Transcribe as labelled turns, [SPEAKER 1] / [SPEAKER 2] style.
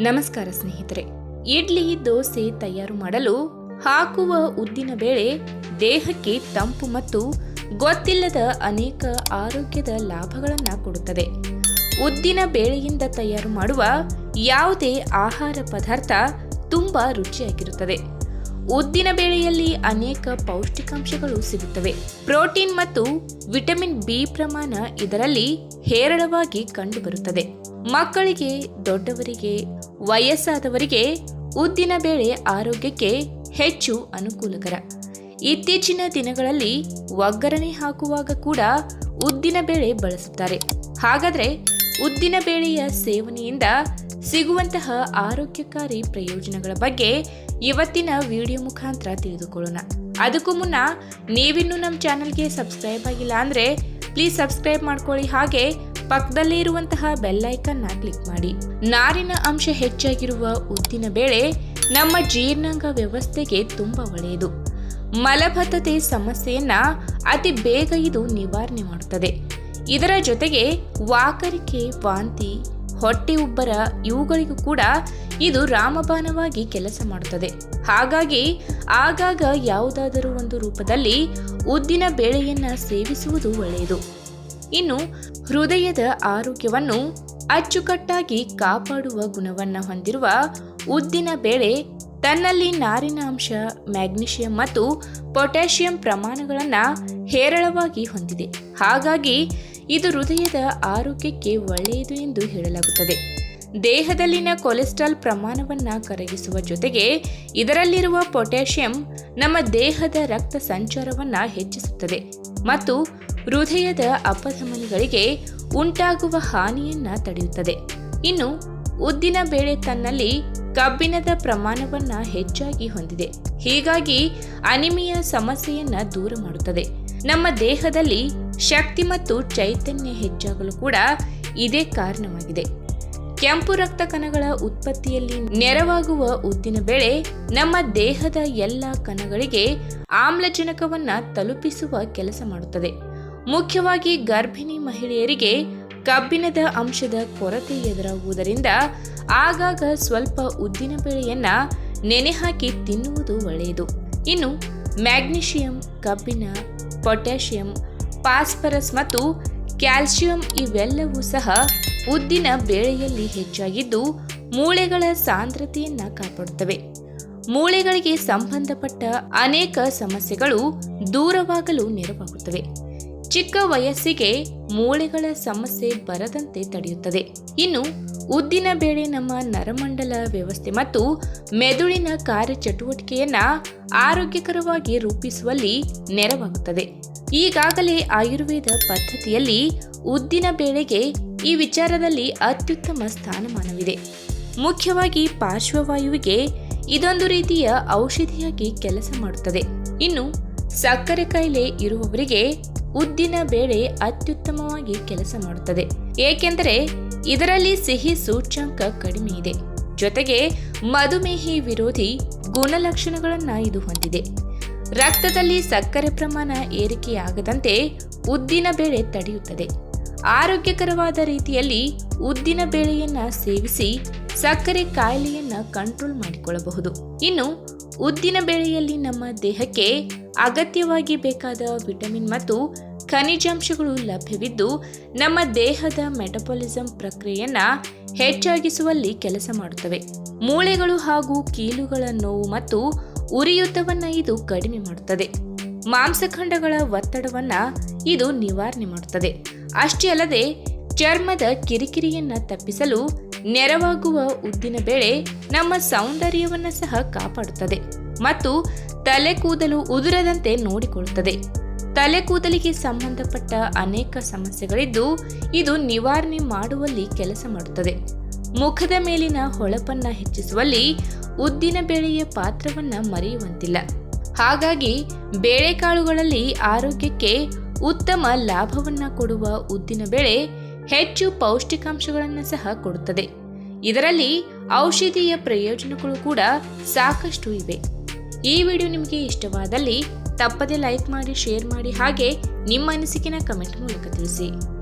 [SPEAKER 1] ನಮಸ್ಕಾರ ಸ್ನೇಹಿತರೆ, ಇಡ್ಲಿ, ದೋಸೆ ತಯಾರು ಮಾಡಲು ಹಾಕುವ ಉದ್ದಿನ ಬೇಳೆ ದೇಹಕ್ಕೆ ತಂಪು ಮತ್ತು ಗೊತ್ತಿಲ್ಲದ ಅನೇಕ ಆರೋಗ್ಯದ ಲಾಭಗಳನ್ನು ಕೊಡುತ್ತದೆ. ಉದ್ದಿನ ಬೇಳೆಯಿಂದ ತಯಾರು ಮಾಡುವ ಯಾವುದೇ ಆಹಾರ ಪದಾರ್ಥ ತುಂಬ ರುಚಿಯಾಗಿರುತ್ತದೆ. ಉದ್ದಿನ ಬೇಳೆಯಲ್ಲಿ ಅನೇಕ ಪೌಷ್ಟಿಕಾಂಶಗಳು ಸಿಗುತ್ತವೆ. ಪ್ರೋಟೀನ್ ಮತ್ತು ವಿಟಮಿನ್ ಬಿ ಪ್ರಮಾಣ ಇದರಲ್ಲಿ ಹೇರಳವಾಗಿ ಕಂಡುಬರುತ್ತದೆ. ಮಕ್ಕಳಿಗೆ, ದೊಡ್ಡವರಿಗೆ, ವಯಸ್ಸಾದವರಿಗೆ ಉದ್ದಿನ ಬೇಳೆ ಆರೋಗ್ಯಕ್ಕೆ ಹೆಚ್ಚು ಅನುಕೂಲಕರ. ಇತ್ತೀಚಿನ ದಿನಗಳಲ್ಲಿ ಒಗ್ಗರಣೆ ಹಾಕುವಾಗ ಕೂಡ ಉದ್ದಿನ ಬೇಳೆ ಬಳಸುತ್ತಾರೆ. ಹಾಗಾದ್ರೆ ಉದ್ದಿನ ಬೇಳೆಯ ಸೇವನೆಯಿಂದ ಸಿಗುವಂತಹ ಆರೋಗ್ಯಕಾರಿ ಪ್ರಯೋಜನಗಳ ಬಗ್ಗೆ ಇವತ್ತಿನ ವಿಡಿಯೋ ಮುಖಾಂತರ ತಿಳಿದುಕೊಳ್ಳೋಣ. ಅದಕ್ಕೂ ಮುನ್ನ ನೀವಿನ್ನೂ ನಮ್ಮ ಚಾನಲ್ಗೆ ಸಬ್ಸ್ಕ್ರೈಬ್ ಆಗಿಲ್ಲ ಅಂದರೆ ಪ್ಲೀಸ್ ಸಬ್ಸ್ಕ್ರೈಬ್ ಮಾಡ್ಕೊಳ್ಳಿ. ಹಾಗೆ ಪಕ್ಕದಲ್ಲೇ ಇರುವಂತಹ ಬೆಲ್ಲೈಕನ್ನ ಕ್ಲಿಕ್ ಮಾಡಿ. ನಾರಿನ ಅಂಶ ಹೆಚ್ಚಾಗಿರುವ ಉದ್ದಿನ ಬೇಳೆ ನಮ್ಮ ಜೀರ್ಣಾಂಗ ವ್ಯವಸ್ಥೆಗೆ ತುಂಬಾ ಒಳ್ಳೆಯದು. ಮಲಬದ್ಧತೆ ಸಮಸ್ಯೆಯನ್ನ ಅತಿ ಬೇಗ ಇದು ನಿವಾರಣೆ ಮಾಡುತ್ತದೆ ಇದರ ಜೊತೆಗೆ ವಾಕರಿಕೆ, ವಾಂತಿ, ಹೊಟ್ಟೆ ಉಬ್ಬರ ಇವುಗಳಿಗೂ ಕೂಡ ಇದು ರಾಮಬಾಣವಾಗಿ ಕೆಲಸ ಮಾಡುತ್ತದೆ ಹಾಗಾಗಿ ಆಗಾಗ ಯಾವುದಾದರೂ ಒಂದು ರೂಪದಲ್ಲಿ ಉದ್ದಿನ ಬೇಳೆಯನ್ನ ಸೇವಿಸುವುದು ಒಳ್ಳೆಯದು. ಇನ್ನು ಹೃದಯದ ಆರೋಗ್ಯವನ್ನು ಅಚ್ಚುಕಟ್ಟಾಗಿ ಕಾಪಾಡುವ ಗುಣವನ್ನು ಹೊಂದಿರುವ ಉದ್ದಿನ ಬೇಳೆ ತನ್ನಲ್ಲಿ ನಾರಿನ ಅಂಶ, ಮ್ಯಾಗ್ನೀಷಿಯಂ ಮತ್ತು ಪೊಟ್ಯಾಷಿಯಂ ಪ್ರಮಾಣಗಳನ್ನು ಹೇರಳವಾಗಿ ಹೊಂದಿದೆ. ಹಾಗಾಗಿ ಇದು ಹೃದಯದ ಆರೋಗ್ಯಕ್ಕೆ ಒಳ್ಳೆಯದು ಎಂದು ಹೇಳಲಾಗುತ್ತದೆ. ದೇಹದಲ್ಲಿನ ಕೊಲೆಸ್ಟ್ರಾಲ್ ಪ್ರಮಾಣವನ್ನು ಕರಗಿಸುವ ಜೊತೆಗೆ ಇದರಲ್ಲಿರುವ ಪೊಟ್ಯಾಷಿಯಂ ನಮ್ಮ ದೇಹದ ರಕ್ತ ಸಂಚಾರವನ್ನು ಹೆಚ್ಚಿಸುತ್ತದೆ ಮತ್ತು ಹೃದಯದ ಅಪಧಮನಿಗಳಿಗೆ ಉಂಟಾಗುವ ಹಾನಿಯನ್ನ ತಡೆಯುತ್ತದೆ. ಇನ್ನು, ಉದ್ದಿನ ಬೇಳೆ ತನ್ನಲ್ಲಿ ಕಬ್ಬಿಣದ ಪ್ರಮಾಣವನ್ನ ಹೆಚ್ಚಾಗಿ ಹೊಂದಿದೆ. ಹೀಗಾಗಿ ಅನಿಮಿಯ ಸಮಸ್ಯೆಯನ್ನ ದೂರ ಮಾಡುತ್ತದೆ. ನಮ್ಮ ದೇಹದಲ್ಲಿ ಶಕ್ತಿ ಮತ್ತು ಚೈತನ್ಯ ಹೆಚ್ಚಾಗಲು ಕೂಡ ಇದೇ ಕಾರಣವಾಗಿದೆ. ಕೆಂಪು ರಕ್ತ ಕಣಗಳ ಉತ್ಪತ್ತಿಯಲ್ಲಿ ನೆರವಾಗುವ ಉದ್ದಿನ ಬೇಳೆ ನಮ್ಮ ದೇಹದ ಎಲ್ಲ ಕಣಗಳಿಗೆ ಆಮ್ಲಜನಕವನ್ನು ತಲುಪಿಸುವ ಕೆಲಸ ಮಾಡುತ್ತದೆ. ಮುಖ್ಯವಾಗಿ ಗರ್ಭಿಣಿ ಮಹಿಳೆಯರಿಗೆ ಕಬ್ಬಿಣದ ಅಂಶದ ಕೊರತೆ ಎದುರಾಗುವುದರಿಂದ ಆಗಾಗ ಸ್ವಲ್ಪ ಉದ್ದಿನ ಬೆಳೆಯನ್ನ ನೆನೆ ಹಾಕಿ ತಿನ್ನುವುದು ಒಳ್ಳೆಯದು. ಇನ್ನು ಮ್ಯಾಗ್ನೀಷಿಯಂ, ಕಬ್ಬಿಣ, ಪೊಟ್ಯಾಷಿಯಂ, ಫಾಸ್ಫರಸ್ ಮತ್ತು ಕ್ಯಾಲ್ಸಿಯಂ ಇವೆಲ್ಲವೂ ಸಹ ಉದ್ದಿನ ಬೇಳೆಯಲ್ಲಿ ಹೆಚ್ಚಾಗಿದ್ದು ಮೂಳೆಗಳ ಸಾಂದ್ರತೆಯನ್ನು ಕಾಪಾಡುತ್ತವೆ. ಮೂಳೆಗಳಿಗೆ ಸಂಬಂಧಪಟ್ಟ ಅನೇಕ ಸಮಸ್ಯೆಗಳು ದೂರವಾಗಲು ನೆರವಾಗುತ್ತವೆ. ಚಿಕ್ಕ ವಯಸ್ಸಿಗೆ ಮೂಳೆಗಳ ಸಮಸ್ಯೆ ಬರದಂತೆ ತಡೆಯುತ್ತದೆ. ಇನ್ನು ಉದ್ದಿನ ಬೇಳೆ ನಮ್ಮ ನರಮಂಡಲ ವ್ಯವಸ್ಥೆ ಮತ್ತು ಮೆದುಳಿನ ಕಾರ್ಯಚಟುವಟಿಕೆಯನ್ನ ಆರೋಗ್ಯಕರವಾಗಿ ರೂಪಿಸುವಲ್ಲಿ ನೆರವಾಗುತ್ತದೆ. ಈಗಾಗಲೇ ಆಯುರ್ವೇದ ಪದ್ಧತಿಯಲ್ಲಿ ಉದ್ದಿನ ಬೇಳೆಗೆ ಈ ವಿಚಾರದಲ್ಲಿ ಅತ್ಯುತ್ತಮ ಸ್ಥಾನಮಾನವಿದೆ. ಮುಖ್ಯವಾಗಿ ಪಾರ್ಶ್ವವಾಯುವಿಗೆ ಇದೊಂದು ರೀತಿಯ ಔಷಧಿಯಾಗಿ ಕೆಲಸ ಮಾಡುತ್ತದೆ. ಇನ್ನು ಸಕ್ಕರೆ ಕಾಯಿಲೆ ಇರುವವರಿಗೆ ಉದ್ದಿನ ಬೇಳೆ ಅತ್ಯುತ್ತಮವಾಗಿ ಕೆಲಸ ಮಾಡುತ್ತದೆ. ಏಕೆಂದರೆ ಇದರಲ್ಲಿ ಸಿಹಿ ಸೂಚ್ಯಂಕ ಕಡಿಮೆ ಇದೆ. ಜೊತೆಗೆ ಮಧುಮೇಹಿ ವಿರೋಧಿ ಗುಣಲಕ್ಷಣಗಳನ್ನು ಇದು ಹೊಂದಿದೆ. ರಕ್ತದಲ್ಲಿ ಸಕ್ಕರೆ ಪ್ರಮಾಣ ಏರಿಕೆಯಾಗದಂತೆ ಉದ್ದಿನ ಬೇಳೆ ತಡೆಯುತ್ತದೆ. ಆರೋಗ್ಯಕರವಾದ ರೀತಿಯಲ್ಲಿ ಉದ್ದಿನ ಬೇಳೆಯನ್ನು ಸೇವಿಸಿ ಸಕ್ಕರೆ ಕಾಯಿಲೆಯನ್ನ ಕಂಟ್ರೋಲ್ ಮಾಡಿಕೊಳ್ಳಬಹುದು. ಇನ್ನು, ಉದ್ದಿನ ಬೆಳೆಯಲ್ಲಿ ನಮ್ಮ ದೇಹಕ್ಕೆ ಅಗತ್ಯವಾಗಿ ಬೇಕಾದ ವಿಟಮಿನ್ ಮತ್ತು ಖನಿಜಾಂಶಗಳು ಲಭ್ಯವಿದ್ದು, ನಮ್ಮ ದೇಹದ ಮೆಟಬಾಲಿಸಂ ಪ್ರಕ್ರಿಯೆಯನ್ನ ಹೆಚ್ಚಾಗಿಸುವಲ್ಲಿ ಕೆಲಸ ಮಾಡುತ್ತವೆ. ಮೂಳೆಗಳು ಹಾಗೂ ಕೀಲುಗಳ ನೋವು ಮತ್ತು ಉರಿಯೂತವನ್ನ ಇದು ಕಡಿಮೆ ಮಾಡುತ್ತದೆ. ಮಾಂಸಖಂಡಗಳ ಒತ್ತಡವನ್ನ ಇದು ನಿವಾರಣೆ ಮಾಡುತ್ತದೆ. ಅಷ್ಟೇ ಅಲ್ಲದೆ, ಚರ್ಮದ ಕಿರಿಕಿರಿಯನ್ನ ತಪ್ಪಿಸಲು ನೆರವಾಗುವ ಉದ್ದಿನ ಬೇಳೆ ನಮ್ಮ ಸೌಂದರ್ಯವನ್ನು ಸಹ ಕಾಪಾಡುತ್ತದೆ ಮತ್ತು ತಲೆ ಕೂದಲು ಉದುರದಂತೆ ನೋಡಿಕೊಳ್ಳುತ್ತದೆ. ತಲೆ ಕೂದಲಿಗೆ ಸಂಬಂಧಪಟ್ಟ ಅನೇಕ ಸಮಸ್ಯೆಗಳಿದ್ದು ಇದು ನಿವಾರಣೆ ಮಾಡುವಲ್ಲಿ ಕೆಲಸ ಮಾಡುತ್ತದೆ. ಮುಖದ ಮೇಲಿನ ಹೊಳಪನ್ನ ಹೆಚ್ಚಿಸುವಲ್ಲಿ ಉದ್ದಿನ ಬೇಳೆಯ ಪಾತ್ರವನ್ನ ಮರೆಯುವಂತಿಲ್ಲ. ಹಾಗಾಗಿ ಬೇಳೆಕಾಳುಗಳಲ್ಲಿ ಆರೋಗ್ಯಕ್ಕೆ ಉತ್ತಮ ಲಾಭವನ್ನ ಕೊಡುವ ಉದ್ದಿನ ಬೇಳೆ ಹೆಚ್ಚು ಪೌಷ್ಟಿಕಾಂಶಗಳನ್ನು ಸಹ ಕೊಡುತ್ತದೆ. ಇದರಲ್ಲಿ ಔಷಧೀಯ ಪ್ರಯೋಜನಗಳು ಕೂಡ ಸಾಕಷ್ಟು ಇವೆ. ಈ ವಿಡಿಯೋ ನಿಮಗೆ ಇಷ್ಟವಾದಲ್ಲಿ ತಪ್ಪದೆ ಲೈಕ್ ಮಾಡಿ, ಶೇರ್ ಮಾಡಿ ಹಾಗೆ ನಿಮ್ಮ ಅನಿಸಿಕೆನ ಕಮೆಂಟ್ ಮೂಲಕ ತಿಳಿಸಿ.